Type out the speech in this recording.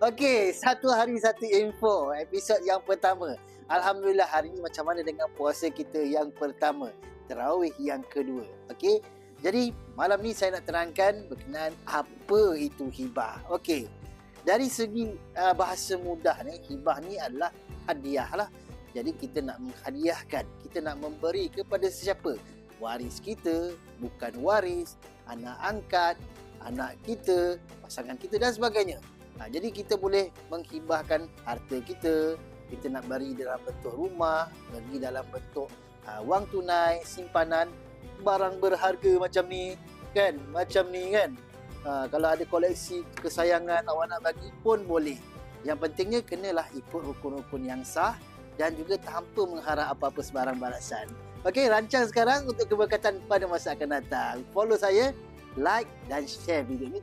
Okey, satu hari satu info. Episod yang pertama. Alhamdulillah hari ini macam mana dengan puasa kita yang pertama. Terawih yang kedua. Okey. Jadi malam ni saya nak terangkan berkenaan apa itu hibah. Okey. Dari segi uh, bahasa mudah ni, hibah ni adalah hadiah lah. Jadi kita nak menghadiahkan, kita nak memberi kepada sesiapa? Waris kita, bukan waris, anak angkat, anak kita, pasangan kita dan sebagainya. Ha, jadi kita boleh menghibahkan harta kita, kita nak beri dalam bentuk rumah, bagi dalam bentuk uh, wang tunai, simpanan, barang berharga macam ni, kan? Macam ni kan? Ha, kalau ada koleksi kesayangan awak nak bagi pun boleh. Yang pentingnya kenalah ikut rukun-rukun yang sah dan juga tanpa mengharap apa-apa sebarang balasan. Okey, rancang sekarang untuk keberkatan pada masa akan datang. Follow saya, like dan share video ini